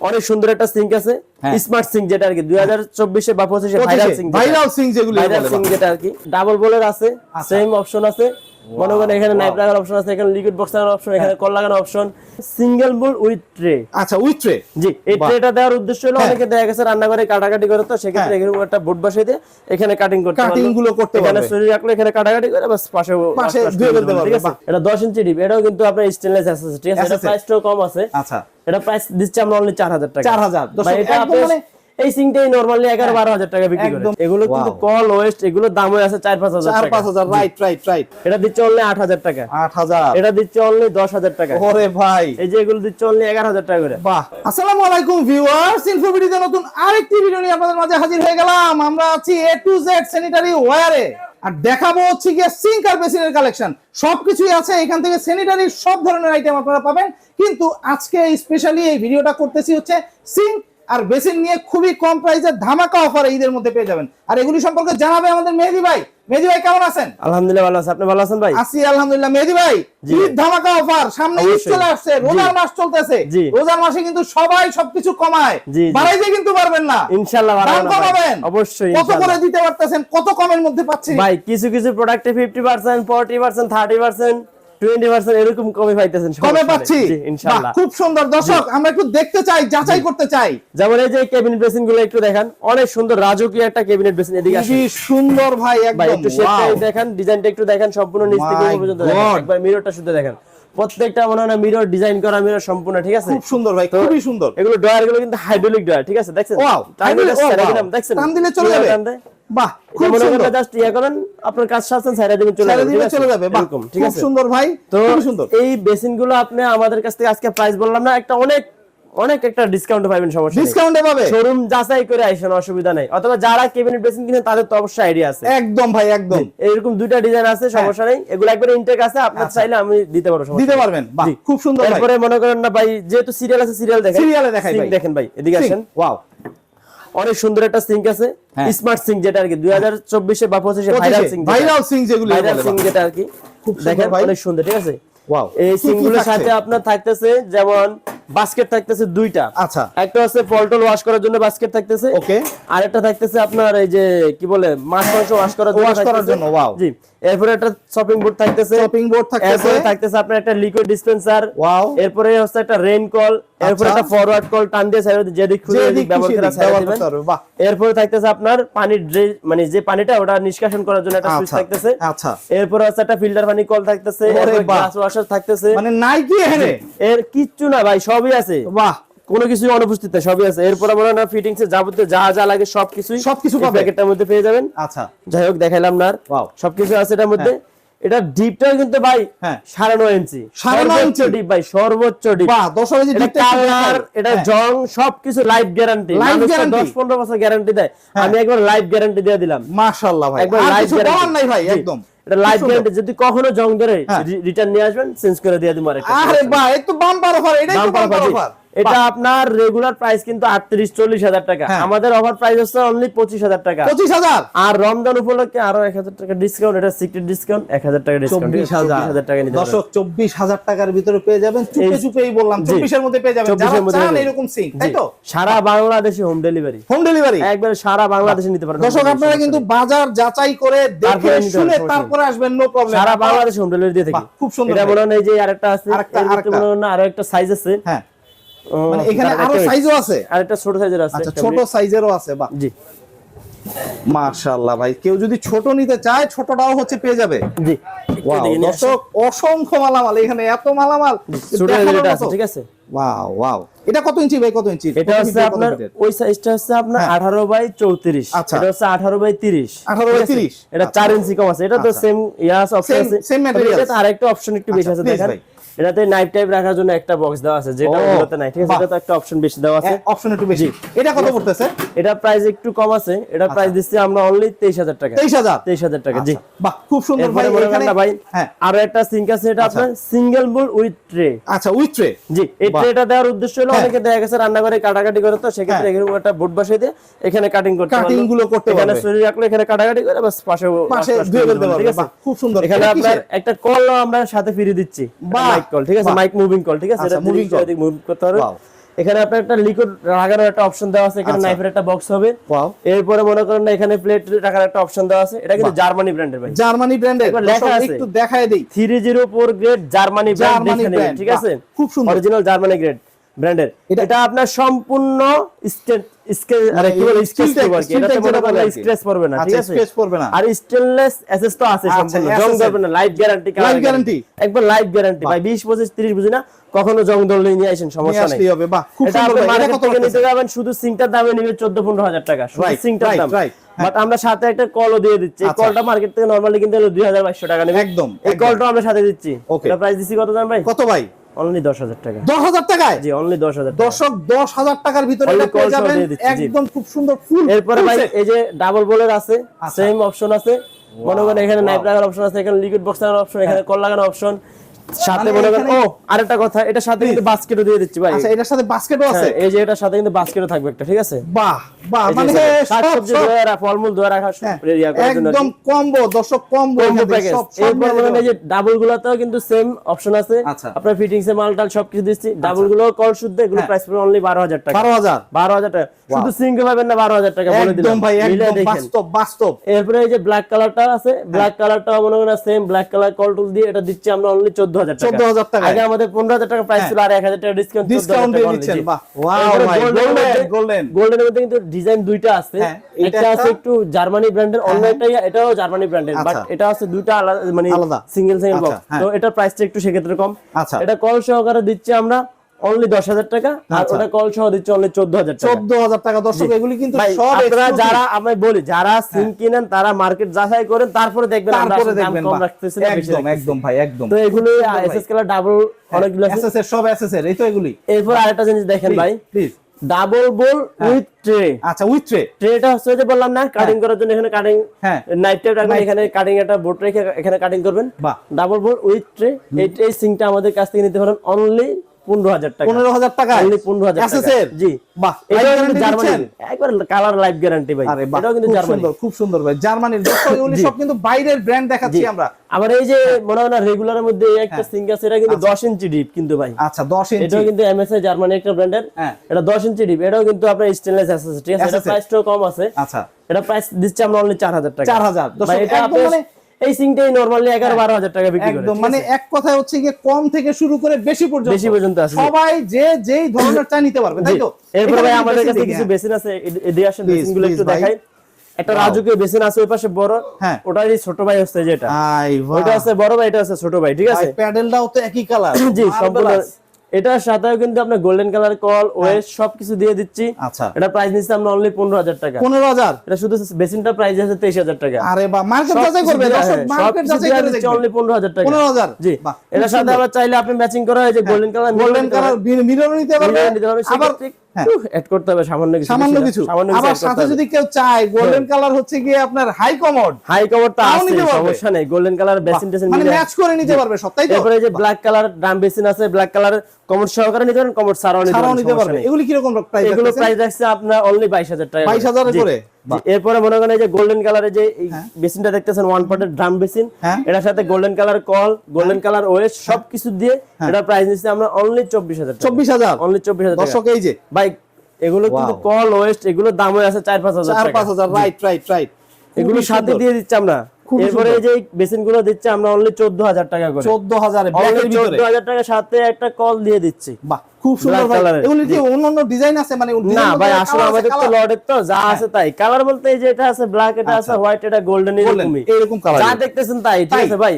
অনেক সুন্দর একটা সিঙ্ক আছে। হ্যাঁ। স্মার্ট সিঙ্ক যেটা আর কি দুই হাজার চব্বিশে বা পঁচিশে ভাইরাল সিঙ্ক ভাইরাল সিং যেগুলো ভাইরাল সিঙ্ক যেটা আর কি। ডাবল বোলের আছে আচ্ছা। সেম অপশন আছে। মনে করেন এখানে নাইফ লাগানোর অপশন আছে এখানে লিকুইড বক্স লাগানোর অপশন এখানে কল লাগানোর option single bowl with tray আচ্ছা উইথ ট্রে জি এই। ট্রেটা দেওয়ার উদ্দেশ্য হলো হ্যাঁ। অনেকে দেখা গেছে রান্না করে কাটাকাটি করে তো সেক্ষেত্রে হ্যাঁ। এখানে একটা বোর্ড বসিয়ে দিয়ে এখানে কাটিং করতে পারল। গুলো করতে এখানে পারবে। শরীর রাখল এখানে কাটাকাটি করে বাস পাশে পাশে ধুয়ে ফেলতে ঠিক পারবে, আছে এটা 10 ইঞ্চি ডিপ এটাও কিন্তু আপনার স্টেনলেস আছে ঠিক আছে? এটা প্রাইসটাও কম আছে। আচ্ছা। এটা প্রাইস দিচ্ছে আমরা অনলি 4000 টাকা। 4000 ভাই, এটা আপনি মানে- এই সিংটাই নরমালি 11 12000 টাকা বিক্রি করে। এগুলো কিন্তু কল ওয়েস্ট এগুলো দাম হয়ে আছে 4 5000 চার পাঁচ হাজার রাইট রাইট রাইট এটা দিচ্ছে অনলি 8000 টাকা। আট হাজার। এটা দিচ্ছে অনলি 10000 টাকা। ওরে ভাই। এই যে এগুলো দিচ্ছে অনলি 11000 টাকা করে। বাহ। আসসালামু আলাইকুম ভিউয়ার্স ইনফোভিডিতে নতুন আরেকটি ভিডিও নিয়ে আপনাদের মাঝে হাজির হয়ে গেলাম। আমরা আছি এ টু জেড স্যানিটারি ওয়্যারে আর দেখাবো হচ্ছে গিয়ে সিঙ্ক আর বেসিনের কালেকশন সবকিছুই আছে এখান থেকে স্যানিটারি সব ধরনের আইটেম আপনারা পাবেন। কিন্তু আজকে স্পেশালি এই ভিডিওটা করতেছি হচ্ছে সিঙ্ক আর বেসিন নিয়ে খুবই কম প্রাইসে ধামাকা অফার ঈদের মধ্যে পেয়ে যাবেন। আর এগুলি সম্পর্কে জানাবে আমাদের মেহেদি ভাই। মেহেদি ভাই কেমন আছেন? আলহামদুলিল্লাহ ভালো আছে। আপনি ভালো আছেন ভাই? আছি আলহামদুলিল্লাহ। মেহেদি ভাই। ঈদ ধামাকা অফার সামনে ঈদ চলে আসছে রোজার মাস চলতেছে। রোজার মাসে কিন্তু সবাই সবকিছু কমায়। বাড়াইতে কিন্তু পারবেন না। ইনশাআল্লাহ দাম কমাবেন। অবশ্যই কত করে দিতে পারতেছেন কত কমের মধ্যে পাচ্ছেন ভাই কিছু কিছু প্রোডাক্টে 50% 40% 30% 20% এরকম কমে পাইতেছেন? কমে পাচ্ছি? ইনশাআল্লাহ খুব সুন্দর। দর্শক আমরা একটু দেখতে চাই যাচাই করতে চাই। যেমন এই যে ক্যাবিনেট বেসিনগুলো একটু দেখেন। অনেক সুন্দর রাজকীয় একটা ক্যাবিনেট বেসিন এদিকে আসেন। খুবই সুন্দর ভাই ভাই একদম। একটু শেপটা দেখেন ডিজাইনটা একটু দেখেন সম্পূর্ণ নিচ থেকে পর্যন্ত দেখেন। একবার মিররটা শুধু দেখেন। প্রত্যেকটা মনে হয় মিরর ডিজাইন করা মিরর সম্পূর্ণ ঠিক আছে? খুব সুন্দর ভাই খুবই সুন্দর। এগুলো ডয়ারগুলো কিন্তু হাইড্রোলিক ডয়ার ঠিক আছে? দেখছেন? Hydraulic, oh, ছেড়ে wow. দিলাম, দেখছেন? টান দিলে চলে যাবে। বাহ খুব সুন্দর। জাস্ট ইয়া করেন আপনার কাজ সারছেন সাইডে দিবেন চলে যাবে? চলে যাবে। এরকম ঠিক খুব আছে? সুন্দর ভাই তো সুন্দর। এই বেসিনগুলো আপনি আমাদের কাছ থেকে আজকে প্রাইস বললাম না একটা অনেক অনেক একটা ডিসকাউন্ট পাবেন সমস্যা ডিসকাউন্টে পাবে। শোরুম যাচাই করে আইসেন অসুবিধা নেই। অথবা যারা ক্যাবিনেট বেসিন কিনেন তাদের তো অবশ্যই আইডিয়া আছে। একদম ভাই একদম। এরকম দুইটা ডিজাইন আছে সমস্যা নেই। এগুলো একবার ইনটেক আছে আপনার চাইলে আমি দিতে পারব দিতে পারবেন। বাহ খুব সুন্দর ভাই। এরপরে মনে করেন না ভাই যেহেতু সিরিয়াল আছে সিরিয়াল দেখেন সিরিয়ালে দেখাই ভাই। দেখেন ভাই এদিকে আসেন। ওয়াও অনেক সুন্দর একটা সিঙ্ক আছে। হ্যাঁ। স্মার্ট সিঙ্ক যেটা আর কি দুই হাজার চব্বিশে বা পঁচিশে ভাইরাল সিঙ্ক ভাইরাল যেগুলো ভাইরাল সিঙ্ক যেটা আর কি খুব দেখেন। অনেক সুন্দর ঠিক আছে? এই সিঙ্কগুলোর সিঙ্কগুলোর সাথে আপনার থাকতেছে যেমন বাস্কেট থাকতেছে দুইটা। আচ্ছা। একটা হচ্ছে পল্টল ওয়াশ করার জন্য বাস্কেট থাকতেছে। ওকে। আর একটা থাকতেছে আপনার এই যে কি বলে মাছ মাংস ওয়াশ করার জন্য Wash করার জন্য, wow. জি। এরপরে একটা শপিং বোর্ড থাকতেছে। শপিং বোর্ড থাকতেছে। এরপরে থাকতেছে আপনার একটা লিকুইড ডিসপেন্সার ওয়াও এরপরে হচ্ছে একটা রেইন কল এরপরে আচ্ছা। একটা ফরওয়ার্ড কল টান দিয়ে সাইড যেদিক খুলে যেদিক যেদিক ব্যবহার দিক সাইড দিবেন। এরপরে থাকতেছে আপনার পানির ড্রে- মানে যে পানিটা ওটা নিষ্কাশন করার জন্য একটা সুইচ আচ্ছা থাকতেছে। আচ্ছা। এরপরে হচ্ছে একটা ফিল্টার পানি কল থাকতেছে। এরপরে গ্লাস ওয়াশার থাকতেছে। মানে নাই কি এখানে? এর কিচ্ছু না ভাই সবই আছে। বাহ। কোনো কিছুই অনুপস্থিত সবই আছে। এরপরে হয় না ফিটিংস এর যাবতীয় যা যা লাগে সবকিছুই সবকিছু পাবে। প্যাকেটটার মধ্যে পেয়ে যাবেন। আচ্ছা। যাই হোক দেখাইলাম না। Wow. সবকিছু আছে এটার মধ্যে। এটা ডিপটাও কিন্তু ভাই হ্যাঁ। সাড়ে নয় ইঞ্চি। সাড়ে নয় সর্বোচ্চ ইঞ্চি? ডিপ ভাই সর্বোচ্চ ডিপ বাহ দশ হাজার এটা হ্যাঁ। জং সবকিছু লাইফ গ্যারান্টি Life guarantee? দশ পনেরো বছর গ্যারান্টি দেয়। হ্যাঁ। আমি একবার লাইফ গ্যারান্টি দিয়ে দিলাম। মাশাআল্লাহ ভাই। একবার লাইফ কিছু বলার নাই ভাই একদম। এটা লাইফ গ্যারান্টি যদি কখনো জং ধরে হ্যাঁ। রিটার্ন নিয়ে আসবেন চেঞ্জ করে দিয়ে দিব আরে বাহ একটু বাম্পার অফার এটাই তো বাম্পার অফার এটা আপনার রেগুলার প্রাইস কিন্তু আটত্রিশ চল্লিশ হাজার টাকা। হ্যাঁ। আমাদের অফার প্রাইস হচ্ছে অনলি পঁচিশ হাজার টাকা। পঁচিশ হাজার? আর রমজান উপলক্ষে আরও এক হাজার টাকা ডিসকাউন্ট এটা সিক্রেট ডিসকাউন্ট এক হাজার টাকা ডিসকাউন্ট হাজার। টাকা দর্শক চব্বিশ হাজার টাকার ভিতরে পেয়ে যাবেন। চুপে চুপেই বললাম চব্বিশের মধ্যে পেয়ে যাবেন। 24 যারা এর মধ্যে এরকম সিং তাই তো? সারা বাংলাদেশে হোম ডেলিভারি হোম ডেলিভারি একবারে সারা বাংলাদেশে নিতে পারবেন দর্শক আপনারা কিন্তু বাজার যাচাই করে দেখে শুনে তারপরে আসবেন নো প্রবলেম সারা বাংলাদেশে হোম ডেলিভারি দিয়ে থাকি। খুব সুন্দর এটা ভাই। মনে হয় না এই যে আরেকটা আছে আরেকটা- আরেকটা। না আরও একটা সাইজ আছে। হ্যাঁ। মানে এখানে আরও সাইজও আছে। আরেকটা ছোট সাইজের আছে আচ্ছা ছোট সাইজেরও আছে বাহ। জি। মাশাআল্লাহ ভাই কেউ যদি ছোট নিতে চায় ছোটটাও হচ্ছে পেয়ে যাবে। জি। Wow, একটু দেখে নিয়ে আসি। দর্শক অসংখ্য মালামাল এখানে এত মালামাল ছোট দেখানোর সাইজের আছে ঠিক আছে? Wow wow. এটা কত ইঞ্চি ভাই কত ইঞ্চি? এটা হচ্ছে আপনার ওই সাইজটা হচ্ছে আপনার হ্যাঁ। আঠারো বাই চৌত্রিশ। আচ্ছা। এটা হচ্ছে বাই তিরিশ। 18 by 30 এটা আচ্ছা। চার ইঞ্চি কম আছে। এটা তো আচ্ছা। সেম ইয়া আছে। অপশন। আরেকটা অপশন একটু বেশি আচ্ছা, আছে দেখেন। এটাতে নাইফ টাইপ রাখার জন্য একটা বক্স দেওয়া আছে যেটা ওগুলোতে নাই ঠিক আছে? এটা তো একটা অপশন বেশি দেওয়া আছে। অপশন একটু বেশি। এটা কত পড়তেছে? এটা প্রাইস একটু কম আছে এটা প্রাইস দিচ্ছি আমরা অনলি তেইশ হাজার টাকা। তেইশ হাজার? তেইশ হাজার টাকা জি। বাহ খুব সুন্দর ভাই এখানে ভাই হ্যাঁ। আরও একটা সিঙ্ক আছে এটা আচ্ছা। আপনার সিঙ্গেল বোল উইথ ট্রে আচ্ছা উইথ ট্রে জি এই ট্রেটা দেওয়ার উদ্দেশ্য হলো হ্যাঁ। অনেকে দেখা গেছে রান্না করে কাটাকাটি করে তো সেক্ষেত্রে হ্যাঁ। এখানে একটা বোর্ড বসিয়ে দিয়ে এখানে কাটিং করতে পারল। Cutting গুলো করতে এখানে পারবে। শরীর রাখল এখানে কাটাকাটি করে বাস পাশে পাশে ধুয়ে ফেলতে পারবে। খুব সুন্দর। এখানে আপনার একটা কল আমরা সাথে ফিরে দিচ্ছি। বাহ, কল ঠিক আছে? মাইক মুভিং কল ঠিক আছে? আচ্ছা, এটা moving moving call। মুভ করতে পারবে এখানে আপনার একটা লিকুইড লাগানোর একটা অপশন দেওয়া আছে এখানে আচ্ছা। নাইফের একটা বক্স হবে। ওয়াও এরপরে মনে করেন না এখানে প্লেট রাখার একটা অপশন দেওয়া আছে। এটা কিন্তু জার্মানি ব্র্যান্ডের ভাই। জার্মানি ব্র্যান্ডের লেখা আছে। একটু দেখায় দেই। Three zero four grade Germany brand brand, ঠিক আছে? খুব সুন্দর। অরিজিনাল জার্মানি গ্রেড ব্র্যান্ডের এটা- এটা আপনার সম্পূর্ণ স্টেট স্কেচ আরে কি বলে স্কেচ steel tech- steel এটাতে tech মনে। স্ক্র্যাচ পড়বে না ঠিক আচ্ছা, আছে scratch পড়বে না। আর স্টেনলেস এসএস তো আছে আচ্ছা, সম্পূর্ণ জং ধরবে না লাইফ গ্যারান্টি Life guarantee? একবার লাইফ গ্যারান্টি ভাই 20 25 30 বুঝি না কখনো জং ধরলে নিয়ে আসেন সমস্যা নেই আসলেই হবে বাহ খুব সুন্দর এটা কত থেকে নিতে যাবেন শুধু সিঙ্কটার দামে নিবে 14 15 হাজার টাকা শুধু Right, দাম হ্যাঁ। বাট আমরা সাথে একটা কলও দিয়ে দিচ্ছি এই আচ্ছা। কলটা মার্কেট থেকে নরমালি কিনতে হলো 2500 টাকা নেবে একদম, এই কলটা আমরা সাথে দিচ্ছি. এটা প্রাইস দিছি কত জানেন ভাই কত ভাই অনলি 10000 টাকা দশ হাজার টাকায়? জি অনলি 10000 টাকা দর্শক দশ হাজার টাকার ভিতরে পেয়ে যাবেন। একদম খুব সুন্দর ফুল এরপরে ভাই এই যে ডাবল বোলের আছে আচ্ছা। সেম অপশন আছে। মনে করেন এখানে নাইপ লাগানোর অপশন আছে এখানে লিকুইড বক্স লাগানোর অপশন এখানে কল লাগানোর অপশন সাথে মানে করেন ও আরেকটা কথা এটা সাথে কিন্তু বাস্কেটও দিয়ে দিচ্ছি ভাই। আচ্ছা এটার সাথে বাস্কেটও আছে? হ্যাঁ, এই যে এটার সাথে কিন্তু বাস্কেটও থাকবে একটা ঠিক আছে? বাহ বাহ মানে শাকসবজি রাখা, ফলমূল রাখা হ্যাঁ, একদম কম্বো দর্শক কম্বো প্যাকেজ এরপর মনে হয় যে ডাবল গুলাতেও কিন্তু সেম অপশন আছে। আচ্ছা। আপনার ফিটিংস এ মাল টাল সবকিছু দিচ্ছি। ডাবলগুলো কল শুদ্ধ এগুলো হ্যাঁ। প্রাইস পড়বে অনলি 12000 টাকা। বারো হাজার? 12000 টাকা। শুধু সিঙ্গেল পাবেন না 12000 টাকা বলে দিলাম। একদম ভাই একদম বাস্তব বাস্তব। এরপরে এই যে ব্ল্যাক কালারটা আছে। ব্ল্যাক কালারটা মনে করেন সেম ব্ল্যাক কালার কল টুল দিয়ে এটা দিচ্ছি আমরা অনলি 14000 টাকা 14,000 টাকায়। আগে আমাদের 15000 টাকা প্রাইস হ্যাঁ। ছিল আর 1000 টাকা ডিসকাউন্ট ডিসকাউন্ট দিয়ে দিচ্ছেন বাহ ওয়াও ভাই গোল্ডেন গোল্ডেন গোল্ডেনের মধ্যে কিন্তু ডিজাইন দুইটা আছে হ্যাঁ, এটা একটা আছে একটু জার্মানি ব্র্যান্ডের অন্য একটা এটাও জার্মানি ব্র্যান্ডের বাট। এটা আছে দুইটা আলাদা মানে সিঙ্গেল সিঙ্গেল আচ্ছা, বক্স হ্যাঁ। তো এটা প্রাইসটা একটু সেক্ষেত্রে কম আচ্ছা। এটা কল সহকারে দিচ্ছি আমরা অনলি দশ হাজার টাকা আর আচ্ছা। ওটা কল সহ দিচ্ছি অনলি চোদ্দ হাজার চোদ্দ হাজার টাকা দর্শক এগুলি কিন্তু সব আপনারা যারা আমি বলি যারা সিম কিনেন তারা মার্কেট যাচাই করেন তারপরে দেখবেন তারপরে দেখবেন কম বাহ, রাখতেছি না বেশি একদম একদম ভাই একদম। তো এগুলো এসএস কালার ডাবল অনেকগুলো এসএস এর সব এসএস এর এই তো এগুলি। এরপর আরেকটা জিনিস দেখেন ভাই। Please double bowl with tray আচ্ছা উইথ ট্রে ট্রেটা হচ্ছে যে বললাম না কাটিং করার জন্য এখানে কাটিং হ্যাঁ। নাইট টাইপ রাখবেন এখানে কাটিং একটা বোর্ড রেখে এখানে কাটিং করবেন। ডাবল বোর্ড উইথ ট্রে এই এই সিংটা আমাদের কাছ থেকে নিতে পারেন অনলি পনেরো হাজার টাকা। পনেরো হাজার টাকা? পনেরো হাজার এসএস টাকা। এর জি। বাহ এটাও কিন্তু জার্মানি একবার কালার লাইফ গ্যারান্টি ভাই। এটাও কিন্তু জার্মানি খুব সুন্দর ভাই। জার্মানির সব কিন্তু বাইরের ব্র্যান্ড দেখাচ্ছি আমরা। আবার এই যে মনে হয় না রেগুলারের মধ্যে একটা সিং এটা কিন্তু দশ ইঞ্চি ডিপ কিন্তু ভাই। আচ্ছা দশ ইঞ্চি এটাও কিন্তু এমএসআই জার্মানি একটা ব্র্যান্ডের হ্যাঁ। এটা দশ ইঞ্চি ডিপ এটাও কিন্তু আপনার স্টেনলেস আছে ঠিক আছে। এটা প্রাইসটাও কম আছে। আচ্ছা। এটা প্রাইস দিচ্ছে আমরা অনলি চার হাজার টাকা। 4,000 দর্শক, ভাই, এটা এই সিংটাই নরমালি এগারো বারো হাজার টাকা বিক্রি করে একদম মানে? এক কথায় হচ্ছে গিয়ে কম থেকে শুরু করে বেশি পর্যন্ত বেশি পর্যন্ত আছে। সবাই যে যেই ধরনের চা নিতে পারবে তাই তো এরপরে ভাই আমাদের কাছে কিছু হ্যাঁ। বেসিন আছে এ- এদিকে আসেন বেসিনগুলো একটু। দেখাই একটা রাজুকে বেসিন আছে ওই পাশে বড় হ্যাঁ। ওটারই ছোট ভাই হচ্ছে যেটা। ওইটা আছে বড় ভাই এটা আছে ছোট ভাই ঠিক আছে প্যাডেলটাও তো একই কালার জি সম্পূর্ণ এটার সাথেও কিন্তু আপনার গোল্ডেন কালার কল ওয়েস সবকিছু দিয়ে দিচ্ছি। আচ্ছা। এটা প্রাইস নিচ্ছে আমরা অনলি পনেরো হাজার টাকা। পনেরো হাজার? এটা শুধু বেসিনটা প্রাইস আছে তেইশ হাজার টাকা। আরে বাহ মার্কেট যাচাই করবে দর্শক মার্কেট যাচাই করে দেখবে। অনলি পনেরো হাজার টাকা। 15,000 জি। এটার সাথে আবার চাইলে আপনি ম্যাচিং করা হয় যে golden colour golden colour mirror নিতে পারবেন। আবার হ্যাঁ। করতে হবে সামান্য কিছু সামান্য কিছু। আবার সাথে যদি কেউ চায় গোল্ডেন কালার হচ্ছে গিয়ে আপনার হাই কমোড হাই তো আছে। সমস্যা নেই। গোল্ডেন কালার বেসিন টেসিন মানে ম্যাচ করে নিতে পারবে সব তাই তো? যে ব্ল্যাক কালার ড্রাম বেসিন আছে ব্ল্যাক কালার কমোড সহকারে নিতে পারেন কমোড ছাড়াও নিতে ছাড়াও পারেন নিতে সমস্যা পারবে। নেই। এগুলি কি রকম প্রাইস এগুলো প্রাইস আপনার অনলি টাকা 22,000 জি, করে? এরপরে মনে করেন এই যে গোল্ডেন কালারের যে এই বেসিনটা দেখতেছেন ওয়ান পার্টের ড্রাম বেসিন হ্যাঁ। এটার সাথে গোল্ডেন কালার কল গোল্ডেন কালার ওয়েস সবকিছু দিয়ে এটা প্রাইস নিচ্ছে আমরা অনলি চব্বিশ হাজার চব্বিশ হাজার? অনলি চব্বিশ হাজার দর্শক এই যে। ভাই এগুলো কিন্তু কল ওয়েস্ট এগুলোর দাম হয়ে আছে চার পাঁচ হাজার চার টাকা পাঁচ হাজার রাইট রাইট রাইট এগুলো সাথে দিয়ে দিচ্ছি আমরা। এরপরে এই যে বেসিনগুলো দিচ্ছে আমরা অনলি চোদ্দ হাজার টাকা করে। চোদ্দ হাজারে চোদ্দ হাজার টাকা সাথে একটা কল দিয়ে দিচ্ছি। বাহ। খুব সুন্দর Black ভাই। colour-এর। এগুলি কি অন্যান্য ডিজাইন আছে? মানে না ভাই আসলে আমাদের তো লর্ডের তো যা আছে তাই। কালার বলতে এই যে এটা আছে ব্ল্যাক এটা আছে হোয়াইট এটা গোল্ডেন এরকমই এরকম colour যা দেখতেছেন তাই ঠিক আছে ভাই।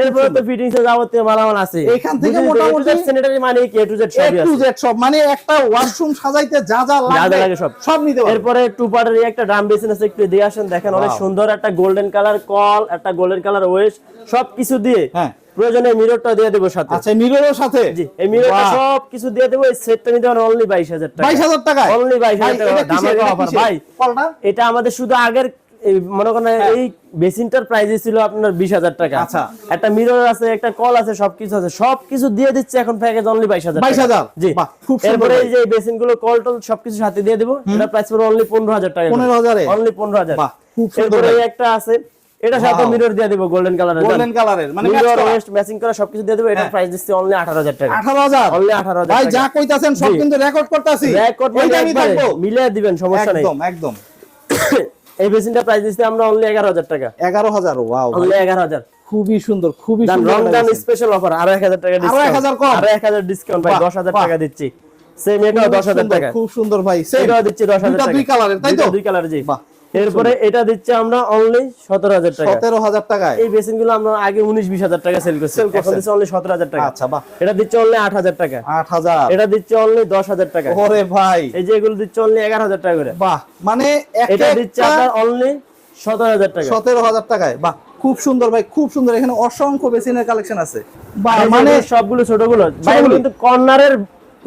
এরপরে তো ফিটিংস এর যাবতীয় মালামাল আছে। এখান থেকে মোটামুটি- স্যানিটারি মানে কি? এ টু জেড আছে। Z সব মানে একটা ওয়াশরুম সাজাইতে যা যা যা লাগে সব। সব নিতে পারবে। এরপরে টু পার্টের একটা ড্রাম বেসিন আছে একটু দিয়ে আসেন দেখেন অনেক সুন্দর একটা গোল্ডেন কালার কল একটা গোল্ডেন কালার ওয়েস্ট সবকিছু দিয়ে হ্যাঁ। প্রয়োজনে মিররটা দিয়ে দেবো সাথে। আচ্ছা মিররের সাথে? জি এই মিররটা সব কিছু দিয়ে দেবো এই সেটটা নিতে পারেন অনলি বাইশ হাজার টাকা। বাইশ হাজার টাকায়? অনলি বাইশ ভাই, হাজার টাকা। এটা কিসের? অফার ভাই কলটা? এটা আমাদের শুধু আগের মনে করেন এই বেসিনটার প্রাইস ছিল আপনার বিশ হাজার টাকা। আচ্ছা। একটা মিরর আছে একটা কল আছে সবকিছু আছে। সবকিছু দিয়ে দিচ্ছে এখন প্যাকেজ অনলি বাইশ হাজার 22,000 জি। খুব সুন্দর এরপরে এই যে বেসিনগুলো কল টল সবকিছু সাথে দিয়ে দেবো। এটা প্রাইস পড়বে অনলি পনেরো হাজার টাকা 15,000 এ? অনলি পনেরো হাজার। বাহ, খুব সুন্দর এরপরে এই একটা আছে এটা সাথে মিরর দিয়ে দিব গোল্ডেন কালারের গোল্ডেন কালারের মানে মিরর ওয়েস্ট ম্যাচিং করা। সবকিছু দিয়ে দেবো এটা হ্যাঁ। প্রাইস দিচ্ছি অনলি 18000 টাকা। আঠারো হাজার? অনলি 18000 ভাই যা কইতাছেন সব কিন্তু রেকর্ড করতেছি। রেকর্ড আমি থাকব। মিলিয়ে দিবেন সমস্যা নেই। একদম একদম। এই বেসিনটা প্রাইস দিচ্ছি আমরা অনলি 11000 টাকা। এগারো হাজার ওয়াও অনলি 11000 খুবই সুন্দর খুবই সুন্দর রমজান স্পেশাল অফার আরও 1000 টাকা ডিসকাউন্ট 1000 কম? আরও 1000 ডিসকাউন্ট ভাই বাহ, 10000 টাকা দিচ্ছি। সেম এটাও খুব 10000 সুন্দর, টাকা। খুব সুন্দর ভাই same। এটাও দিচ্ছি 10000 দুইটা টাকা। দুই কালারের তাই তো? দুই কালার জি। বাহ, এরপরে এটা দিচ্ছি আমরা অনলি 17000 টাকা। সতেরো হাজার টাকা এই বেসিনগুলো আমরা আগে 19 20000 টাকা সেল করছি। এখন দিচ্ছি অনলি 17000 টাকা। আচ্ছা বাহ। এটা দিচ্ছে অনলি 8000 টাকা। আট হাজার। এটা দিচ্ছে অনলি 10000 টাকা। ওরে ভাই। এই যে এগুলো দিচ্ছে অনলি 11000 টাকা করে। বাহ মানে এটা দিচ্ছে আপনার অনলি 17000 টাকা। সতেরো হাজার টাকায়। বাহ খুব সুন্দর ভাই খুব সুন্দর। এখানে অসংখ্য বেসিনের কালেকশন আছে। মানে সবগুলো ছোটগুলো। কিন্তু কর্নারের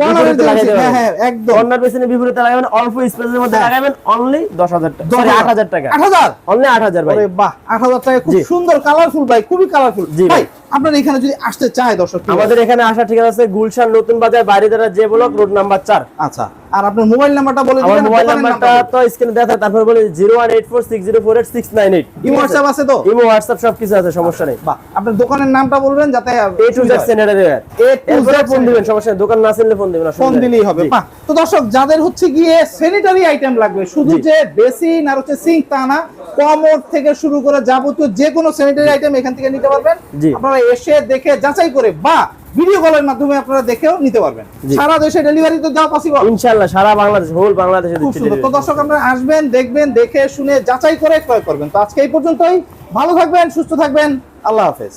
কর্নারের বিপরীতে লাগাইতে পারবেন। একদম। কর্নার বেসিনের বিপরীতে লাগাবেন অল্প স্পেসের মধ্যে। লাগাবেন অনলি 10000 টাকা। সরি 8000 টাকা। আট হাজার? অনলি 8000 ভাই। বাহ আট হাজার টাকা খুব সুন্দর কালারফুল ভাই খুবই কালারফুল জি ভাই। আপনার এখানে যদি আসতে চায় দর্শক আমাদের এখানে আসা ঠিক আছে গুলশান নতুন বাজার বাইরে দ্বারা যে ব্লক রোড নাম্বার 4 আচ্ছা আর আপনার মোবাইল নাম্বারটা বলে দিবেন মোবাইল নাম্বারটা তো স্ক্রিনে দেখা তারপর বলি 01846048698 ইমো হোয়াটসঅ্যাপ আছে তো? ইমো হোয়াটসঅ্যাপ সবকিছু আছে সমস্যা নেই। বাহ আপনার দোকানের নামটা বলবেন যাতে এ টু জেড সেন্টারে A to Z এরপরে ফোন দিবেন সমস্যা নেই দোকান না চিনলে ফোন দিবেন ফোন দিলেই হবে বাহ। তো দর্শক যাদের হচ্ছে গিয়ে স্যানিটারি আইটেম লাগবে শুধু যে বেসিন আর হচ্ছে সিঙ্ক তা না কমোড থেকে শুরু করে যাবতীয় যে কোনো স্যানিটারি আইটেম এখান থেকে নিতে পারবেন। জি। আপনারা এসে দেখে যাচাই করে বা ভিডিও কলের মাধ্যমে আপনারা দেখেও নিতে পারবেন। সারা দেশে ডেলিভারি তো দেওয়া পসিবল ইনশাআল্লাহ সারা বাংলাদেশ হোল বাংলাদেশে খুব সুন্দর। তো দর্শক আপনারা আসবেন দেখবেন দেখে শুনে যাচাই করে ক্রয় করবেন। তো আজকে এই পর্যন্তই। ভালো থাকবেন সুস্থ থাকবেন। আল্লাহ হাফেজ।